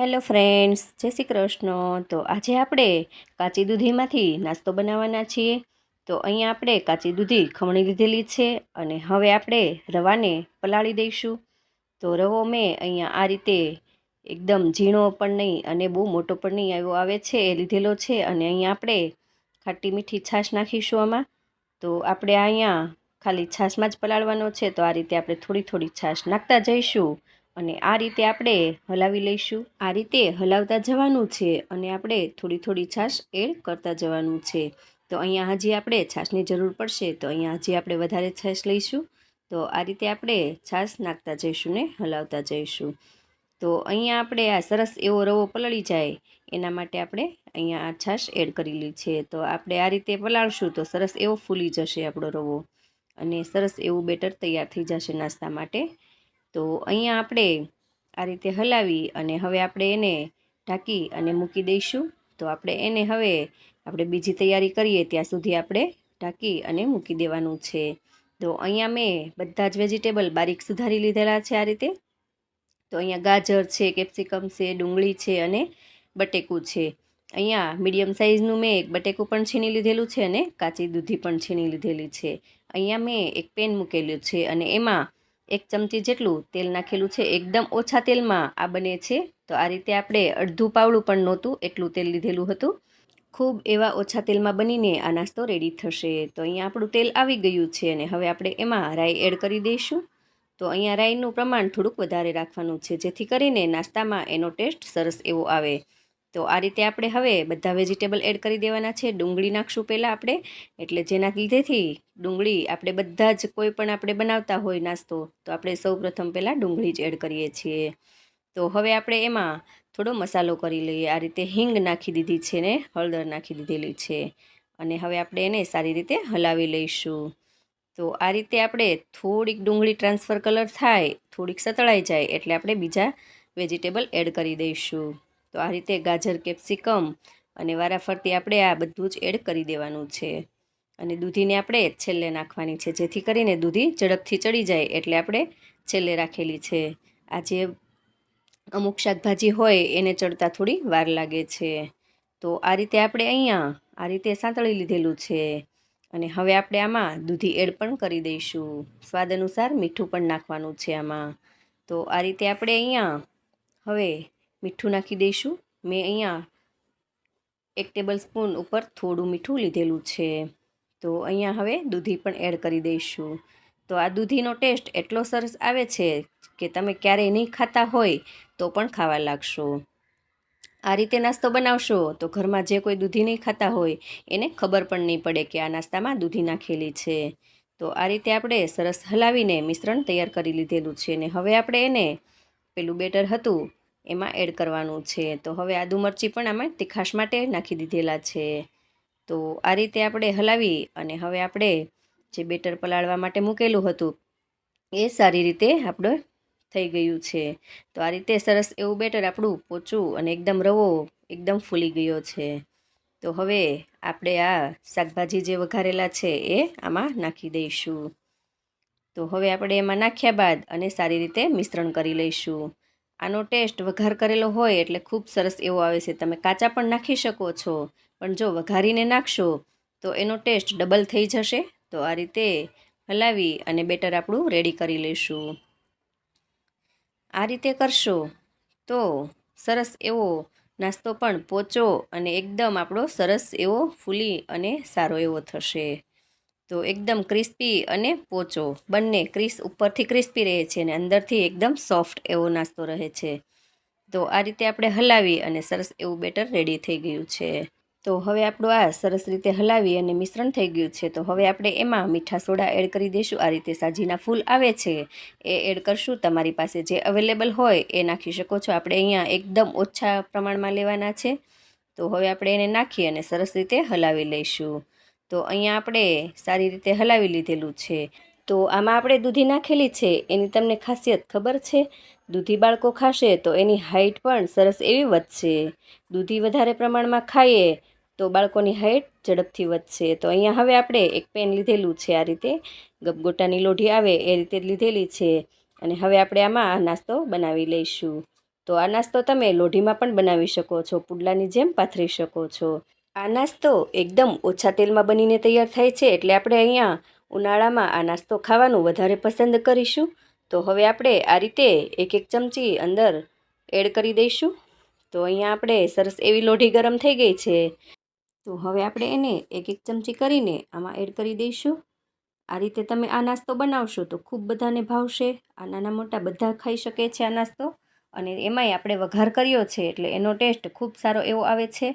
Hello friends, જય શ્રી કૃષ્ણ. તો આજે આપણે કાચી દૂધીમાંથી નાસ્તો બનાવવાના છીએ. તો અહીંયા આપણે કાચી દૂધી ખમણી લીધેલી છે અને હવે આપણે રવાને પલાળી દઈશું. તો રવો મેં અહીંયા આ રીતે એકદમ ઝીણો પણ નહીં અને બહુ મોટો પણ નહીં આવ્યો, આવે છે એ લીધેલો છે અને અહીંયા આપણે ખાટી મીઠી છાશ નાખીશું આમાં. તો આપણે અહીંયા ખાલી છાશમાં જ પલાળવાનો છે, તો આ રીતે આપણે થોડી થોડી છાશ નાખતા જઈશું. અને આ રીતે આપણે હલાવી લઈશું. આ રીતે હલાવતા જવાનું છે અને આપણે થોડી થોડી છાશ એડ કરતા જવાનું છે. તો અહીંયા હજી આપણે છાશની જરૂર પડશે તો અહીંયા હજી આપણે વધારે છાશ લઈશું. તો આ રીતે આપણે છાશ નાખતા જઈશું ને હલાવતા જઈશું. તો અહીંયા આપણે આ સરસ એવો રવો પલળી જાય એના માટે આપણે અહીંયા આ છાશ એડ કરેલી છે. તો આપણે આ રીતે પલાળશું તો સરસ એવો ફૂલી જશે આપણો રવો અને સરસ એવું બેટર તૈયાર થઈ જશે નાસ્તા માટે. તો અહીંયા આપણે આ રીતે હલાવી અને હવે આપણે એને ઢાંકી અને મૂકી દઈશું. તો આપણે એને હવે આપણે બીજી તૈયારી કરીએ ત્યાં સુધી આપણે ઢાંકી અને મૂકી દેવાનું છે. તો અહીંયા મેં બધા જ વેજીટેબલ બારીક સુધારી લીધેલા છે આ રીતે. તો અહીંયા ગાજર છે, કેપ્સિકમ છે, ડુંગળી છે અને બટેકું છે. અહીંયા મીડિયમ સાઇઝનું મેં એક બટેકું પણ છીણી લીધેલું છે અને કાચી દૂધી પણ છીણી લીધેલી છે. અહીંયા મેં એક પેન મૂકેલું છે અને એમાં એક ચમચી જેટલું તેલ નાખેલું છે, એકદમ ઓછા તેલમાં આ બને છે. તો આ રીતે આપણે અડધું પાવડું પણ નહોતું, એટલું તેલ લીધેલું હતું. ખૂબ એવા ઓછા તેલમાં બનીને આ નાસ્તો રેડી થશે. તો અહીંયા આપણું તેલ આવી ગયું છે અને હવે આપણે એમાં રાઈ એડ કરી દઈશું. તો અહીંયા રાઈનું પ્રમાણ થોડુંક વધારે રાખવાનું છે, જેથી કરીને નાસ્તામાં એનો ટેસ્ટ સરસ એવો આવે. તો આ રીતે આપણે હવે બધા વેજીટેબલ એડ કરી દેવાના છે. ડુંગળી નાખશું પહેલાં આપણે, એટલે જેના લીધેથી ડુંગળી આપણે બધા જ કોઈ પણ આપણે બનાવતા હોય નાસ્તો, તો આપણે સૌ પ્રથમ પહેલાં ડુંગળી જ એડ કરીએ છીએ. તો હવે આપણે એમાં થોડો મસાલો કરી લઈએ. આ રીતે હિંગ નાખી દીધી છે ને, હળદર નાખી દીધેલી છે. અને હવે આપણે એને સારી રીતે હલાવી લઈશું. તો આ રીતે આપણે થોડીક ડુંગળી ટ્રાન્સફર કલર થાય, થોડીક સતળાઈ જાય, એટલે આપણે બીજા વેજીટેબલ એડ કરી દઈશું. તો આ રીતે ગાજર, કેપ્સિકમ અને વારાફરતી આપણે આ બધું જ એડ કરી દેવાનું છે. અને દૂધીને આપણે છેલ્લે નાખવાની છે. જેથી કરીને દૂધી ઝડપથી ચડી જાય એટલે આપણે છેલ્લે રાખેલી છે. આ જે અમુક શાકભાજી હોય એને ચડતા થોડી વાર લાગે છે. તો આ રીતે આપણે અહીંયા આ રીતે સાંતળી લીધેલું છે. અને હવે આપણે આમાં દૂધી એડ પણ કરી દઈશું. સ્વાદ અનુસાર મીઠું પણ નાખવાનું છે આમાં. તો આ રીતે આપણે અહીંયા હવે મીઠું નાખી દઈશું. મેં અહીંયા એક ટેબલ સ્પૂન ઉપર થોડું મીઠું લીધેલું છે. તો અહીંયા હવે દૂધી પણ એડ કરી દઈશું. તો આ દૂધીનો ટેસ્ટ એટલો સરસ આવે છે કે તમે ક્યારેય નહીં ખાતા હોય તો પણ ખાવા લાગશો. આ રીતે નાસ્તો બનાવશો તો ઘરમાં જે કોઈ દૂધી નહીં ખાતા હોય એને ખબર પણ નહીં પડે કે આ નાસ્તામાં દૂધી નાખેલી છે. તો આ રીતે આપણે સરસ હલાવીને મિશ્રણ તૈયાર કરી લીધેલું છે ને હવે આપણે એને પેલું બેટર હતું એમાં એડ કરવાનું છે. તો હવે આદુ મરચી પણ આમાં તીખાશ માટે નાખી દીધેલા છે. તો આ રીતે આપણે હલાવી અને હવે આપણે જે બેટર પલાળવા માટે મૂકેલું હતું, એ સારી રીતે આપણે થઈ ગયું છે. તો આ રીતે સરસ એવું બેટર આપણું પોચું અને એકદમ રવો એકદમ ફૂલી ગયો છે. તો હવે આપણે આ શાકભાજી જે વઘારેલા છે એ આમાં નાખી દઈશું. તો હવે આપણે એમાં નાખ્યા બાદ અને સારી રીતે મિશ્રણ કરી લઈશું. આનો ટેસ્ટ વઘાર કરેલો હોય એટલે ખૂબ સરસ એવો આવે છે. તમે કાચા પણ નાખી શકો છો, પણ જો વઘારીને નાખશો તો એનો ટેસ્ટ ડબલ થઈ જશે. તો આ રીતે હલાવી અને બેટર આપણું રેડી કરી લઈશું. આ રીતે કરશો તો સરસ એવો નાસ્તો પણ પોચો અને એકદમ આપણો સરસ એવો ફૂલી અને સારો એવો થશે. તો એકદમ ક્રિસ્પી અને પોચો. બંને ક્રિસ ઉપરથી ક્રિસ્પી રહે છે અને અંદરથી એકદમ સોફ્ટ એવો નાસ્તો રહે છે. તો આ રીતે આપણે હલાવી અને સરસ એવું બેટર રેડી થઈ ગયું છે. તો હવે આપણું આ સરસ રીતે હલાવી અને મિશ્રણ થઈ ગયું છે. તો હવે આપણે એમાં મીઠા સોડા એડ કરી દઈશું. આ રીતે સાજીના ફૂલ આવે છે. એ એડ કરશું. તમારી પાસે જે અવેલેબલ હોય એ નાખી શકો છો. આપણે અહીંયા એકદમ ઓછા પ્રમાણમાં લેવાના છે. તો હવે આપણે એને નાખી અને સરસ રીતે હલાવી લઈશું. તો અહીંયા આપણે સારી રીતે હલાવી લીધેલું છે. તો આમાં આપણે દૂધી નાખેલી છે. એની તમને ખાસિયત ખબર છે? દૂધી બાળકો ખાશે તો એની હાઇટ પણ સરસ એવી વધશે. દૂધી વધારે પ્રમાણમાં ખાઈએ તો બાળકોની હાઇટ ઝડપથી વધશે. તો અહીંયા હવે આપણે એક પેન લીધેલું છે આ રીતે. ગપગોટાની લોઢી આવે એ રીતે લીધેલી છે. અને હવે આપણે આમાં આ નાસ્તો બનાવી લઈશું. તો આ નાસ્તો તમે લોઢીમાં પણ બનાવી શકો છો, પુડલાની જેમ પાથરી શકો છો. આ નાસ્તો એકદમ ઓછા તેલમાં બનીને તૈયાર થાય છે એટલે આપણે અહીંયા ઉનાળામાં આ નાસ્તો ખાવાનું વધારે પસંદ કરીશું. તો હવે આપણે આ રીતે એક એક ચમચી અંદર એડ કરી દઈશું. તો અહીંયા આપણે સરસ એવી લોઢી ગરમ થઈ ગઈ છે. તો હવે આપણે એને એક એક ચમચી કરીને આમાં એડ કરી દઈશું. આ રીતે તમે આ નાસ્તો બનાવશો તો ખૂબ બધાને ભાવશે. આ નાના મોટા બધા ખાઈ શકે છે આ નાસ્તો. અને એમાંય આપણે વઘાર કર્યો છે એટલે એનો ટેસ્ટ ખૂબ સારો એવો આવે છે.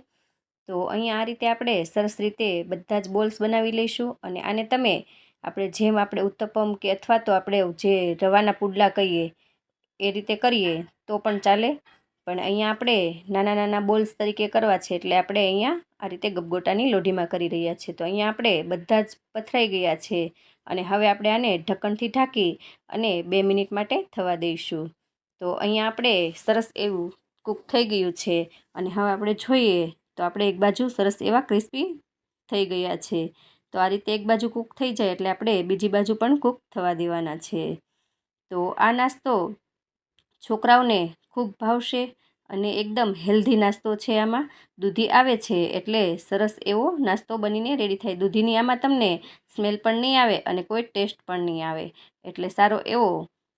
તો અહીંયા આ રીતે આપણે સરસ રીતે બધા જ બોલ્સ બનાવી લઈશું અને આને તમે આપણે જેમ આપણે ઉત્તપમ કે અથવા તો આપણે જે રવાના પુડલા કહીએ એ રીતે કરીએ તો પણ ચાલે. પણ અહીંયા આપણે નાના નાના બોલ્સ તરીકે કરવા છે એટલે આપણે અહીંયા આ રીતે ગબગોટાની લોઢીમાં કરી રહ્યા છીએ તો અહીંયા આપણે બધા જ પથરાઈ ગયા છે અને હવે આપણે આને ઢક્કણથી ઢાંકી અને બે મિનિટ માટે થવા દઈશું. તો અહીંયા આપણે સરસ એવું કૂક થઈ ગયું છે અને હવે આપણે જોઈએ તો આપણે એક બાજુ સરસ એવા ક્રિસ્પી થઈ ગયા છે. તો આ રીતે એક બાજુ કૂક થઈ જાય એટલે આપણે બીજી બાજુ પણ કૂક થવા દેવાના છે. તો આ નાસ્તો છોકરાઓને ખૂબ ભાવશે અને એકદમ હેલ્ધી નાસ્તો છે આમાં. દૂધી આવે છે એટલે સરસ એવો નાસ્તો બનીને રેડી થાય. દૂધીની આમાં તમને સ્મેલ પણ નહીં આવે અને કોઈ ટેસ્ટ પણ નહીં આવે. એટલે સારો એવો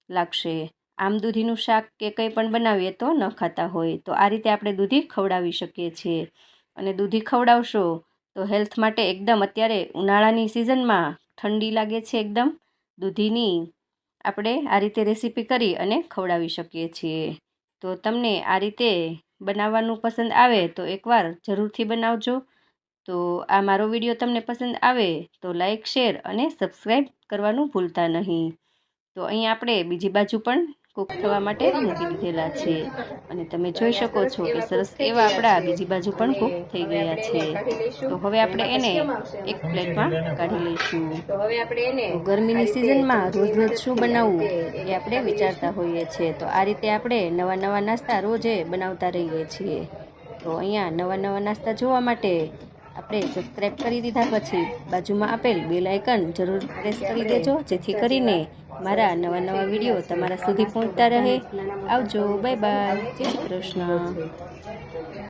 લાગશે. આમ દૂધીનું શાક કે કંઈ પણ બનાવીએ તો ન ખાતા હોય. તો આ રીતે આપણે દૂધી ખવડાવી શકીએ છીએ. અને દૂધી ખવડાવશો તો હેલ્થ માટે એકદમ અત્યારે ઉનાળાની સિઝનમાં ઠંડી લાગે છે એકદમ. દૂધીની આપણે આ રીતે રેસીપી કરી અને ખવડાવી શકીએ છીએ. તો તમને આ રીતે બનાવવાનું પસંદ આવે તો એકવાર જરૂરથી બનાવજો. તો આ મારો વીડિયો તમને પસંદ આવે તો લાઈક, શેર અને સબસ્ક્રાઈબ કરવાનું ભૂલતા નહીં. તો અહીં આપણે બીજી બાજુ પણ કૂક થવા માટે મૂકી દીધેલા છે. અને તમે જોઈ શકો છો કે સરસ એવા આપણા બીજી બાજુ પણ કૂક થઈ ગયા છે. તો હવે આપણે એને એક પ્લેટમાં કાઢી લઈશું. ગરમીની સિઝનમાં રોજ રોજ શું બનાવવું એ આપણે વિચારતા હોઈએ છીએ. તો આ રીતે આપણે નવા નવા નાસ્તા રોજે બનાવતા રહીએ છીએ. તો અહીંયા નવા નવા નાસ્તા જોવા માટે આપણે સબસ્ક્રાઈબ કરી દીધા પછી બાજુમાં આપેલ બેલ આઇકન જરૂર પ્રેસ કરી દેજો. જેથી કરીને મારા નવા નવા વીડિયો તમારા સુધી પહોંચતા રહે. આવજો. Bye bye. જય શ્રી કૃષ્ણ.